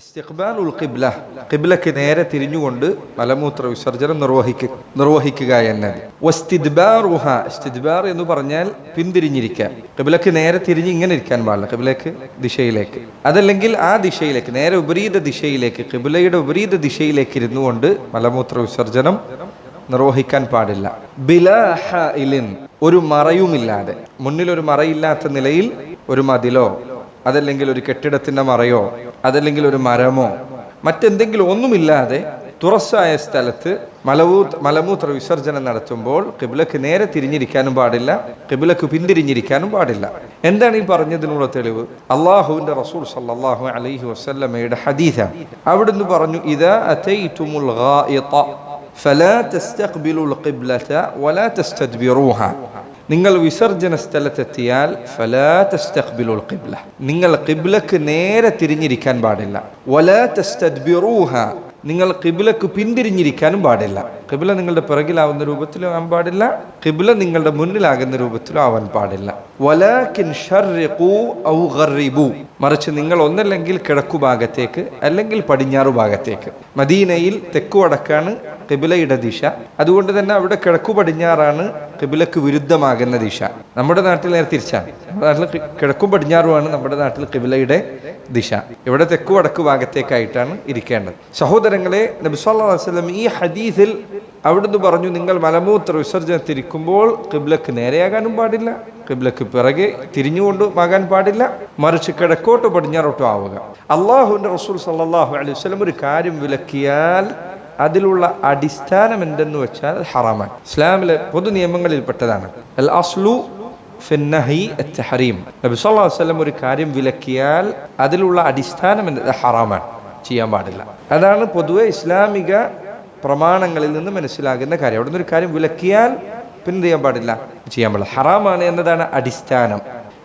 ഇസ്തിഖ്ബാലുൽ ഖിബ്ല ഖിബ്ലക്ക് നേരെ തിരിഞ്ഞുകൊണ്ട് മലമൂത്ര വിസർജനം നിർവഹിക്കുക നിർവഹിക്കുക എന്നത്. വസ്തിദ്ബാറുഹ ഇസ്തിദ്ബാർ എന്ന് പറഞ്ഞാൽ പിന്തിരിഞ്ഞിരിക്കാൻ. ഖിബ്ലക്ക് നേരെ തിരിഞ്ഞ് ഇങ്ങനെ ഇരിക്കാൻ പാടില്ല. ഖിബ്ലക്ക് ദിശയിലേക്ക്. അതല്ലെങ്കിൽ ആ ദിശയിലേക്ക് നേരെ വിപരീത ദിശയിലേക്ക് ഖിബ്ലയുടെ വിപരീത ദിശയിലേക്ക് ഇരുന്നു കൊണ്ട് മലമൂത്ര വിസർജനം നിർവഹിക്കാൻ പാടില്ല. ബിലാഹിലിൻ ഒരു മറയുമില്ലാതെ. മുന്നിൽ ഒരു മറയില്ലാത്ത നിലയിൽ ഒരു മതിലോ അതല്ലെങ്കിൽ ഒരു കെട്ടിടത്തിന്റെ മറയോ അതല്ലെങ്കിൽ ഒരു മരമോ മറ്റെന്തെങ്കിലും ഒന്നുമില്ലാതെ തുറസ്സായ സ്ഥലത്ത് മലവൂ മലമൂത്ര വിസർജനം നടത്തുമ്പോൾ കിബിലക്ക് നേരെ തിരിഞ്ഞിരിക്കാനും പാടില്ല കിബിലക്ക് പിന്തിരിഞ്ഞിരിക്കാനും പാടില്ല. എന്താണ് ഈ പറഞ്ഞതിനുള്ള തെളിവ്? അള്ളാഹുവിന്റെ റസൂൽ സല്ലാഹു അലൈഹി വസല്ലമയുടെ ഹദീസ അവിടുന്ന് പറഞ്ഞു ഇതാ ഫലാ തസ്തഖ്ബിലുൽ ഖിബ്ലത വലാ നിങ്ങൾ വിസർജന സ്ഥലത്തെത്തിയാൽ ഫലാ തസ്തഖ്ബിലുൽ ഖിബ്ല. നിങ്ങൾ ഖിബ്ലക്ക് നേരെ തിരിഞ്ഞിരിക്കാൻ പാടില്ല. വലാ തസ്തദ്ബിറൂഹ. നിങ്ങൾ ഖിബ്ലക്ക് പിന്തിരിഞ്ഞിരിക്കാനും പാടില്ല. ഖിബ്ല നിങ്ങളുടെ പിറകിലാവുന്ന രൂപത്തിലും ആവാൻ പാടില്ല. ഖിബ്ല നിങ്ങളുടെ മുന്നിലാകുന്ന രൂപത്തിലും ആവാൻ പാടില്ല. ഗർറിബൂ മറിച്ച് നിങ്ങൾ ഒന്നല്ലെങ്കിൽ കിഴക്കു ഭാഗത്തേക്ക് അല്ലെങ്കിൽ പടിഞ്ഞാറു ഭാഗത്തേക്ക്. മദീനയിൽ തെക്കു വടക്കാണ് കിബിലയുടെ ദിശ. അതുകൊണ്ട് തന്നെ അവിടെ കിഴക്കു പടിഞ്ഞാറാണ് കിബിലക്ക് വിരുദ്ധമാകുന്ന ദിശ. നമ്മുടെ നാട്ടിൽ നേരെ തിരിച്ചാണ് നമ്മുടെ നാട്ടിൽ കിഴക്കും പടിഞ്ഞാറുമാണ് നമ്മുടെ നാട്ടിൽ കിബിലയുടെ ദിശ. ഇവിടെ തെക്കു വടക്കു ഭാഗത്തേക്കായിട്ടാണ് ഇരിക്കേണ്ടത്. സഹോദരങ്ങളെ നബി സല്ലല്ലാഹു അലൈഹി വസല്ലം ഈ ഹദീസിൽ അവിടുന്ന് പറഞ്ഞു നിങ്ങൾ മലമൂത്ര വിസർജനത്തിരിക്കുമ്പോൾ കിബിലക്ക് നേരെയാകാനും പാടില്ല. കിബിലക്ക് പിറകെ തിരിഞ്ഞുകൊണ്ട് ആകാൻ പാടില്ല. മറിച്ച് കിഴക്കോട്ടോ പടിഞ്ഞാറോട്ടോ ആവുക. അള്ളാഹുവിന്റെ റസൂൽ സല്ലാഹു അലൈഹി വസല്ലം ഒരു കാര്യം വിലക്കിയാൽ അതിലുള്ള അടിസ്ഥാനം എന്തെന്ന് വെച്ചാൽ ഹറാമാണ്. ഇസ്ലാമിലെ പൊതു നിയമങ്ങളിൽപ്പെട്ടതാണ്. അൽ അസ്ലു ഫിന്നഹി നബി ഒരു കാര്യം വിലക്കിയാൽ അതിലുള്ള അടിസ്ഥാനം എന്നത് ഹറാമാണ്. ചെയ്യാൻ പാടില്ല. അതാണ് പൊതുവെ ഇസ്ലാമിക പ്രമാണങ്ങളിൽ നിന്ന് മനസ്സിലാകുന്ന കാര്യം. അവിടെ നിന്ന് ഒരു കാര്യം വിലക്കിയാൽ പിന്നെ ചെയ്യാൻ പാടില്ല? ചെയ്യാൻ പാടില്ല. ഹറാമാണ് എന്നതാണ് അടിസ്ഥാനം.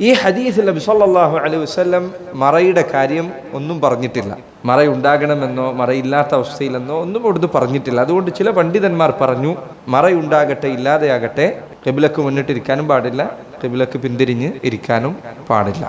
ഈ ഹദീസിൽ നബി സല്ലല്ലാഹു അലൈഹി വസല്ലം മറയുടെ കാര്യം ഒന്നും പറഞ്ഞിട്ടില്ല. മറ ഉണ്ടാകണമെന്നോ മറയില്ലാത്ത അവസ്ഥയിലെന്നോ ഒന്നും അവിടുന്ന് പറഞ്ഞിട്ടില്ല. അതുകൊണ്ട് ചില പണ്ഡിതന്മാർ പറഞ്ഞു മറയുണ്ടാകട്ടെ ഇല്ലാതെയാകട്ടെ കബിലക്ക് മുന്നിട്ടിരിക്കാനും പാടില്ല കബിലക്ക് പിന്തിരിഞ്ഞ് ഇരിക്കാനും പാടില്ല.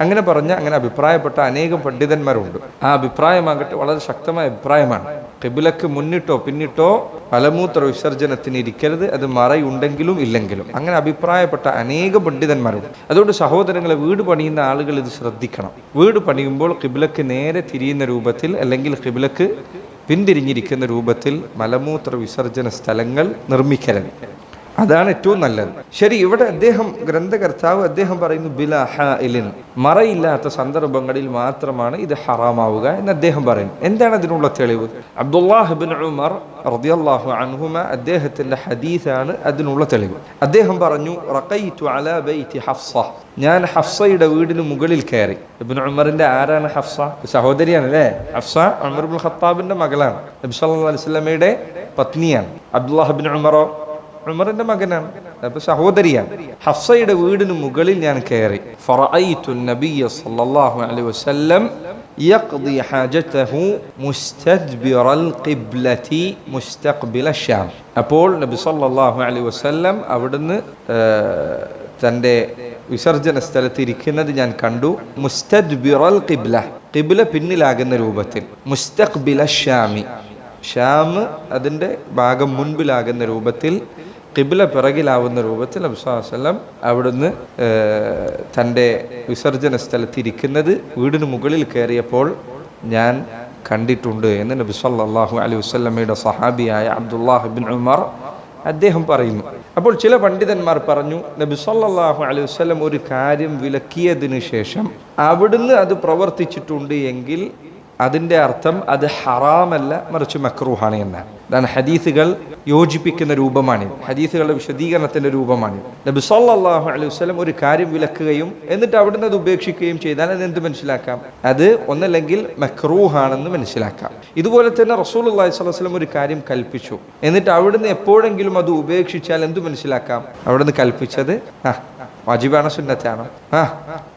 അങ്ങനെ പറഞ്ഞ അങ്ങനെ അഭിപ്രായപ്പെട്ട അനേകം പണ്ഡിതന്മാരുണ്ട്. ആ അഭിപ്രായമാകട്ടെ വളരെ ശക്തമായ അഭിപ്രായമാണ്. കിബിലക്ക് മുന്നിട്ടോ പിന്നിട്ടോ മലമൂത്ര വിസർജനത്തിന് ഇരിക്കരുത് അത് മറയുണ്ടെങ്കിലും ഇല്ലെങ്കിലും. അങ്ങനെ അഭിപ്രായപ്പെട്ട അനേകം പണ്ഡിതന്മാരുണ്ട്. അതുകൊണ്ട് സഹോദരങ്ങളെ വീട് പണിയുന്ന ആളുകൾ ഇത് ശ്രദ്ധിക്കണം. വീട് പണിയുമ്പോൾ കിബിലക്ക് നേരെ തിരിയുന്ന രൂപത്തിൽ അല്ലെങ്കിൽ കിബിലക്ക് പിന്തിരിഞ്ഞിരിക്കുന്ന രൂപത്തിൽ മലമൂത്ര വിസർജന സ്ഥലങ്ങൾ നിർമ്മിക്കരുത്. അതാണ് ഏറ്റവും നല്ലത്. ശരി ഇവിടെ അദ്ദേഹം ഗ്രന്ഥകർത്താവ് അദ്ദേഹം പറയുന്നു ബില മറയില്ലാത്ത സന്ദർഭങ്ങളിൽ മാത്രമാണ് ഇത് ഹറാമാവുക എന്ന് അദ്ദേഹം പറയുന്നു. എന്താണ് അതിനുള്ള തെളിവ്? അബ്ദുല്ലാഹിബിൻ ഉമർ റളിയല്ലാഹു അൻഹുമ അദ്ദേഹത്തിന്റെ ഹദീസാണ് അതിനുള്ള തെളിവ്. അദ്ദേഹം പറഞ്ഞു അലാ ഹഫ്സ. ഞാൻ ഹഫ്സയുടെ വീടിന് മുകളിൽ കയറി. ഇബ്നു ഉമറിന്റെ ആരാണ് ഹഫ്സ? സഹോദരിയാണ് അല്ലേ ഹഫ്സ ഉമർ ഇബ്നുൽ ഖത്താബിന്റെ മകളാണ്. നബി അലൈഹി വസല്ലമയുടെ പത്നിയാണ്. അബ്ദുല്ലാഹിബിൻ ഉമറോ ഉമറിന്റെ മകനാണ്. അപ്പൊ സഹോദരിയാണ് ഹഫ്സയുടെ വീടിന് മുകളിൽ ഞാൻ കയറി. അപ്പോൾ നബി സല്ലാഹു അലൈ വസ്ല്ലം അവിടുന്ന് തന്റെ വിസർജന സ്ഥലത്ത് ഇരിക്കുന്നത് ഞാൻ കണ്ടു. മുസ്തദ് ബിറൽ കിബ്ല പിന്നിലാകുന്ന രൂപത്തിൽ. മുസ്തഖ് ബില ഷ്യാമി ഷ്യാം അതിന്റെ ഭാഗം മുൻപിലാകുന്ന രൂപത്തിൽ കിബില പിറകിലാവുന്ന രൂപത്തിൽ അബ്സാസ്ലം അവിടുന്ന് തന്റെ വിസർജന സ്ഥലത്ത് ഇരിക്കുന്നത് വീടിന് മുകളിൽ കയറിയപ്പോൾ ഞാൻ കണ്ടിട്ടുണ്ട് എന്ന് നബി സല്ലല്ലാഹു അലൈഹി വസല്ലമയുടെ സഹാബിയായ അബ്ദുല്ലാഹിബിൻ ഉമാർ അദ്ദേഹം പറയുന്നു. അപ്പോൾ ചില പണ്ഡിതന്മാർ പറഞ്ഞു നബി സല്ലല്ലാഹു അലൈഹി വസ്ലം ഒരു കാര്യം വിലക്കിയതിന് ശേഷം അവിടുന്ന് അത് പ്രവർത്തിച്ചിട്ടുണ്ട് എങ്കിൽ അതിന്റെ അർത്ഥം അത് ഹറാമല്ല മറിച്ച് മക്രൂഹാണ് എന്നാണ്. അതാണ് ഹദീസുകൾ യോജിപ്പിക്കുന്ന രൂപമാണിത്. ഹദീസുകളുടെ വിശദീകരണത്തിന്റെ രൂപമാണിത്. നബി സല്ലല്ലാഹു അലൈഹി വസല്ലം ഒരു കാര്യം വിലക്കുകയും എന്നിട്ട് അവിടുന്ന് അത് ഉപേക്ഷിക്കുകയും ചെയ്താൽ അത് എന്ത് മനസ്സിലാക്കാം? അത് ഒന്നല്ലെങ്കിൽ മക്രൂഹാണെന്ന് മനസ്സിലാക്കാം. ഇതുപോലെ തന്നെ റസൂൽ അള്ളാഹി സ്വലം ഒരു കാര്യം കൽപ്പിച്ചു. എന്നിട്ട് അവിടുന്ന് എപ്പോഴെങ്കിലും അത് ഉപേക്ഷിച്ചാൽ എന്ത് മനസ്സിലാക്കാം? അവിടുന്ന് കൽപ്പിച്ചത് ആ വാജിബാണോ സുന്നത്താണോ? ആ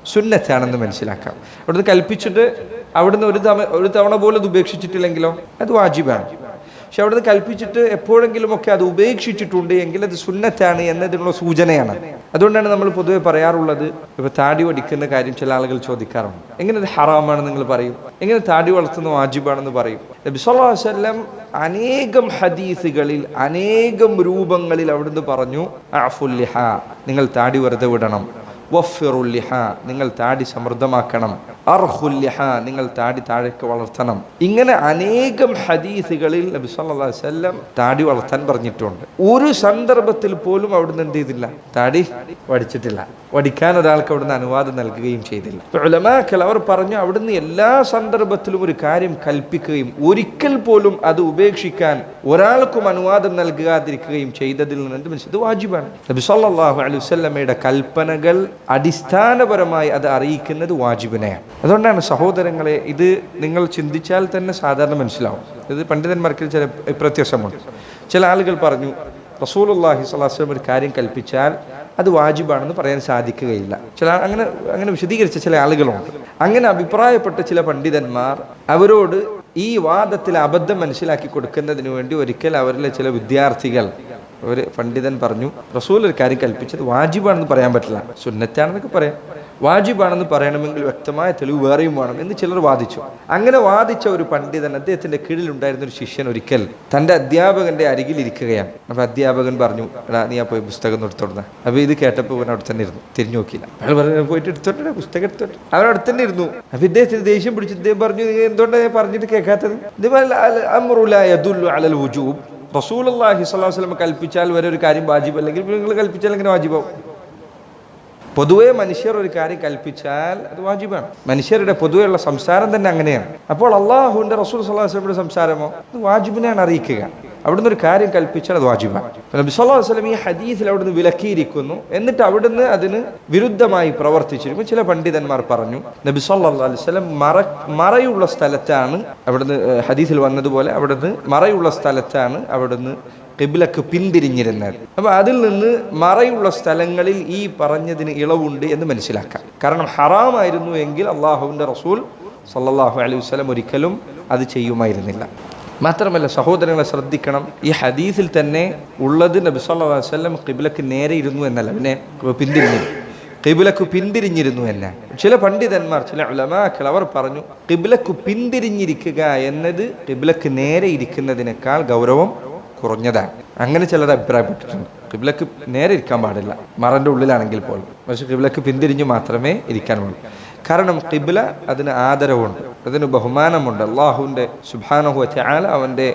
സുന്നത്താണെന്ന് മനസ്സിലാക്കാം. അവിടുന്ന് കൽപ്പിച്ചിട്ട് അവിടുന്ന് ഒരു തവണ ഒരു തവണ പോലും അത് ഉപേക്ഷിച്ചിട്ടില്ലെങ്കിലോ? അത് വാജിബാണ്. പക്ഷെ അവിടുന്ന് കൽപ്പിച്ചിട്ട് എപ്പോഴെങ്കിലുമൊക്കെ അത് ഉപേക്ഷിച്ചിട്ടുണ്ട് എങ്കിൽ അത് സുന്നത്താണ് എന്നതിനുള്ള സൂചനയാണ്. അതുകൊണ്ടാണ് നമ്മൾ പൊതുവെ പറയാറുള്ളത് ഇപ്പൊ താടി വടിക്കുന്ന കാര്യം ചില ആളുകൾ ചോദിക്കാറുണ്ട്. എങ്ങനെ അത് ഹറാമാണെന്ന് നിങ്ങൾ പറയും? എങ്ങനെ താടി വളർത്തുന്ന വാജിബാണെന്ന് പറയും? നബി സല്ലല്ലാഹു അലൈഹി വസല്ലം അനേകം ഹദീസുകളിൽ അനേകം രൂപങ്ങളിൽ അവിടുന്ന് പറഞ്ഞു നിങ്ങൾ താടി വെറുതെ വിടണം. വഫിറുൽ ലിഹാ നിങ്ങൾ താടി സമൃദ്ധമാക്കണം. ലിഹാ നിങ്ങൾ താടി താഴേക്ക് വളർത്തണം. ഇങ്ങനെ അനേകം ഹദീസുകളിൽ നബി വസല്ലം താടി വളർത്താൻ പറഞ്ഞിട്ടുണ്ട്. ഒരു സന്ദർഭത്തിൽ പോലും അവിടുന്ന് എന്ത് ചെയ്തില്ല? താടി വടിച്ചിട്ടില്ല. വടിക്കാൻ ഒരാൾക്ക് അവിടുന്ന് അനുവാദം നൽകുകയും ചെയ്തില്ല. ഉലമാക്കൽ അവർ പറഞ്ഞു അവിടുന്ന് എല്ലാ സന്ദർഭത്തിലും ഒരു കാര്യം കൽപ്പിക്കുകയും ഒരിക്കൽ പോലും അത് ഉപേക്ഷിക്കാൻ ഒരാൾക്കും അനുവാദം നൽകാതിരിക്കുകയും ചെയ്തതിൽ നിന്ന് എന്ത് മനസ്സിൽ ഇത് വാജിബാണ്. നബി സല്ലല്ലാഹു അലൈഹി കൽപ്പനകൾ അടിസ്ഥാനപരമായി അത് അറിയിക്കുന്നത് വാജിബിനെയാണ്. അതുകൊണ്ടാണ് സഹോദരങ്ങളെ ഇത് നിങ്ങൾ ചിന്തിച്ചാൽ തന്നെ സാധാരണ മനസ്സിലാവും. ഇത് പണ്ഡിതന്മാർക്ക് ചില പ്രത്യക്ഷമുണ്ട് ചില ആളുകൾ പറഞ്ഞു റസൂലുള്ളാഹി സ്വലാസ്ലം ഒരു കാര്യം കൽപ്പിച്ചാൽ അത് വാജിബാണെന്ന് പറയാൻ സാധിക്കുകയില്ല. ചില അങ്ങനെ അങ്ങനെ വിശദീകരിച്ച ചില ആളുകളുണ്ട്. അങ്ങനെ അഭിപ്രായപ്പെട്ട ചില പണ്ഡിതന്മാർ അവരോട് ഈ വാദത്തിൽ അബദ്ധം മനസ്സിലാക്കി കൊടുക്കുന്നതിന് വേണ്ടി ഒരിക്കൽ അവരിലെ ചില വിദ്യാർത്ഥികൾ ഒരു പണ്ഡിതൻ പറഞ്ഞു റസൂൽ ഒരു കാര്യം കൽപ്പിച്ചത് വാജിബാണെന്ന് പറയാൻ പറ്റില്ല. സുന്നത്താണെന്നൊക്കെ പറയാം. വാജിബാണെന്ന് പറയണമെങ്കിൽ വ്യക്തമായ തെളിവ് വേറെയും വേണം എന്ന് ചിലർ വാദിച്ചു. അങ്ങനെ വാദിച്ച ഒരു പണ്ഡിതൻ അദ്ദേഹത്തിന്റെ കീഴിലുണ്ടായിരുന്ന ഒരു ശിഷ്യൻ ഒരിക്കൽ തന്റെ അധ്യാപകന്റെ അരികിൽ ഇരിക്കുകയാണ്. അപ്പൊ അധ്യാപകൻ പറഞ്ഞു എടാ നീ ആ പോയി പുസ്തകം എടുത്തോടുന്ന. അപ്പൊ ഇത് കേട്ടപ്പോൾ ഇവൻ അവിടെ തന്നെ ഇരുന്നു. തിരിഞ്ഞു നോക്കിയില്ല. അയാൾ പറഞ്ഞു പോയിട്ട് എടുത്തോട്ടെ പുസ്തകം എടുത്തോട്ടെ. അവൻ അവിടെ തന്നെ ഇരുന്നു. അപ്പൊ ഇദ്ദേഹത്തിന് ദേഷ്യം പിടിച്ചു ഇദ്ദേഹം പറഞ്ഞു "നീ എന്തുകൊണ്ടാണ് പറഞ്ഞിട്ട് കേൾക്കാത്തത്? അലൽ വുജൂബ് റസൂലുള്ളാഹി സ്വല്ലല്ലാഹു അലൈഹി വസല്ലം കൽപ്പിച്ചാൽ വരെ ഒരു കാര്യം വാജിബ് അല്ലെങ്കിൽ നിങ്ങൾ കൽപ്പിച്ചാൽ എങ്ങനെ വാജിബാവും? പൊതുവെ മനുഷ്യർ ഒരു കാര്യം കൽപ്പിച്ചാൽ അത് വാജിബാണ്. മനുഷ്യരുടെ പൊതുവെയുള്ള സംസാരം തന്നെ അങ്ങനെയാണ്. അപ്പോൾ അള്ളാഹുവിന്റെ റസൂൽ വസല്ലമയുടെ സംസാരമോ? അത് വാജിബിനെയാണ് അറിയിക്കുക. അവിടുന്ന് ഒരു കാര്യം കൽപ്പിച്ചാൽ അത് വാജിബാണ്. നബി വസല്ലം ഈ ഹദീസിൽ അവിടുന്ന് വിലക്കിയിരിക്കുന്നു. എന്നിട്ട് അവിടുന്ന് അതിന് വിരുദ്ധമായി പ്രവർത്തിച്ചിരിക്കും ചില പണ്ഡിതന്മാർ പറഞ്ഞു നബി സല്ലാ അലൈഹി സ്വലം മറ മറയുള്ള സ്ഥലത്താണ് അവിടുന്ന് ഹദീസിൽ വന്നതുപോലെ അവിടുന്ന് മറയുള്ള സ്ഥലത്താണ് അവിടുന്ന് കിബിലക്ക് പിന്തിരിഞ്ഞിരുന്നത്. അപ്പോൾ അതിൽ നിന്ന് മറയുള്ള സ്ഥലങ്ങളിൽ ഈ പറഞ്ഞതിന് ഇളവുണ്ട് എന്ന് മനസ്സിലാക്കാം. കാരണം ഹറാമായിരുന്നു എങ്കിൽ അള്ളാഹുവിന്റെ റസൂൽ സല്ലാഹു അലൈഹി വസല്ലം ഒരിക്കലും അത് ചെയ്യുമായിരുന്നില്ല. മാത്രമല്ല സഹോദരങ്ങളെ ശ്രദ്ധിക്കണം. ഈ ഹദീസിൽ തന്നെ ഉള്ളത് നബി സല്ലല്ലാഹു അലൈഹി വസല്ലം കിബിലക്ക് നേരെ ഇരുന്നു എന്നല്ല. പിന്നെ പിന്തിരിഞ്ഞു. കിബിലക്ക് പിന്തിരിഞ്ഞിരുന്നു എന്ന. ചില പണ്ഡിതന്മാർ ചില ഉലമാക്കൾ അവർ പറഞ്ഞു കിബിലക്ക് പിന്തിരിഞ്ഞിരിക്കുക എന്നത് കിബിലക്ക് നേരെ ഇരിക്കുന്നതിനേക്കാൾ ഗൗരവം കുറഞ്ഞതാണ്. അങ്ങനെ ചിലർ അഭിപ്രായപ്പെട്ടിട്ടുണ്ട്. കിബിലക്ക് നേരെ ഇരിക്കാൻ പാടില്ല. മറന്റെ ഉള്ളിലാണെങ്കിൽ പോലും. പക്ഷെ കിബിലക്ക് പിന്തിരിഞ്ഞു മാത്രമേ ഇരിക്കാൻ പാടുള്ളൂ കാരണം കിബില അതിന് ആദരവുണ്ട്. അതിന് ബഹുമാനമുണ്ട്. അള്ളാഹുവിന്റെ സുബാനഹു ചാല അവന്റെ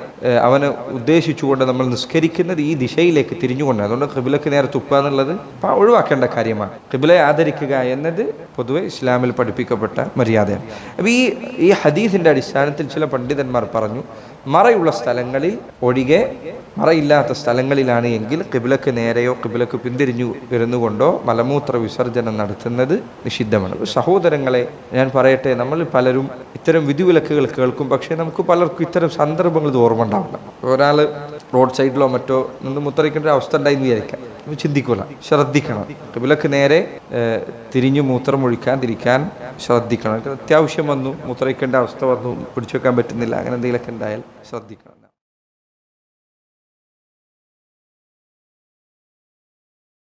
അവന് ഉദ്ദേശിച്ചുകൊണ്ട് നമ്മൾ നിസ്കരിക്കുന്നത് ഈ ദിശയിലേക്ക് തിരിഞ്ഞുകൊണ്ട് അതുകൊണ്ട് കിബിലക്ക് നേരെ തുപ്പുക എന്നുള്ളത് ഒഴിവാക്കേണ്ട കാര്യമാണ്. കിബിലെ ആദരിക്കുക എന്നത് പൊതുവെ ഇസ്ലാമിൽ പഠിപ്പിക്കപ്പെട്ട മര്യാദയാണ്. അപ്പോൾ ഈ ഈ ഹദീസിന്റെ അടിസ്ഥാനത്തിൽ ചില പണ്ഡിതന്മാർ പറഞ്ഞു മറയുള്ള സ്ഥലങ്ങളിൽ ഒഴികെ മറയില്ലാത്ത സ്ഥലങ്ങളിലാണ് എങ്കിൽ കിബിലക്ക് നേരെയോ കിബിലക്ക് പിന്തിരിഞ്ഞു ഇരുന്നുകൊണ്ടോ മലമൂത്ര വിസർജനം നടത്തുന്നത് നിഷിദ്ധമാണ്. സഹോദരങ്ങളെ ഞാൻ പറയട്ടെ നമ്മൾ പലരും ഇത്തരം വിധിവിലക്കുകൾ കേൾക്കും പക്ഷേ നമുക്ക് പലർക്കും ഇത്തരം സന്ദർഭങ്ങൾ ഇത് ഓർമ്മ ഉണ്ടാവില്ല. ഒരാൾ റോഡ് സൈഡിലോ മറ്റോ നിന്ന് മുത്തറിക്കേണ്ട ഒരു അവസ്ഥ ഉണ്ടായി എന്ന് വിചാരിക്കാം. ചിന്തിക്കൂല. ശ്രദ്ധിക്കണം. കിബിലക്ക് നേരെ തിരിഞ്ഞു മൂത്രം ഒഴിക്കാൻ തിരിക്കാൻ ശ്രദ്ധിക്കണം. അത്യാവശ്യം വന്നു മൂത്രയിക്കേണ്ട അവസ്ഥ വന്നു പിടിച്ചു വെക്കാൻ പറ്റുന്നില്ല അങ്ങനെ എന്തെങ്കിലുമൊക്കെ ഉണ്ടായാൽ ശ്രദ്ധിക്കണം.